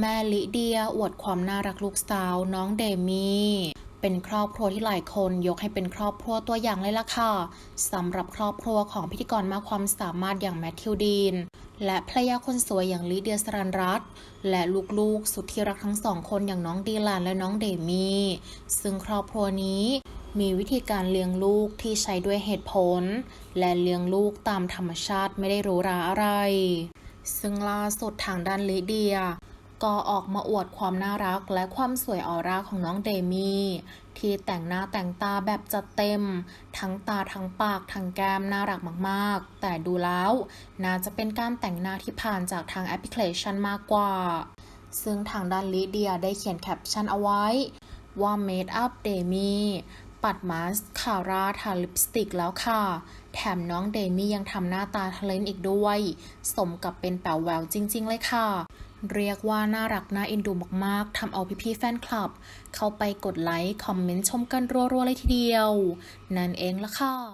แม่ลิเดียอวดความน่ารักลูกสาวน้องเดมี่เป็นครอบครัวที่หลายคนยกให้เป็นครอบครัวตัวอย่างเลยล่ะค่ะสำหรับครอบครัวของพิธีกรมากความสามารถอย่างแมทธิวดีน และภรรยาคนสวยอย่างลิเดียสรันรัตและลูกๆ สุดที่รักทั้งสองคนอย่างน้องดีแลนและน้องเดมี่ซึ่งครอบครัวนี้มีวิธีการเลี้ยงลูกที่ใช้ด้วยเหตุผล และเลี้ยงลูกตามธรรมชาติไม่ได้รูหราอะไร ซึ่งล่าสุดทางด้านลิเดีย ก็ออกมาอวดความน่ารักและความสวยออร่าของน้องเดมี่ที่แต่งหน้าแต่งตาแบบจัดเต็ม ทั้งตาทั้งปากทั้งแก้มน่ารักมากๆ แต่ดูแล้วน่าจะเป็นการแต่งหน้าที่ผ่านจากทางแอปพลิเคชันมากกว่า ซึ่งทางด้านลิเดียได้เขียนแคปชั่นเอาไว้ว่า Made up d e m i ปัดมาสคาร่าทาลิปสติกแล้วค่ะ แถมน้องเดมี่ยังทำหน้าตาทะเลนอีกด้วย สมกับเป็นแป๋วแววจริง ๆ เลยค่ะ เรียกว่าน่ารักน่าเอ็นดูมากๆ ทำเอาพี่ๆแฟนคลับ เข้าไปกดไลค์ คอมเมนต์ชมกันรัวๆเลยทีเดียว นั่นเองละค่ะ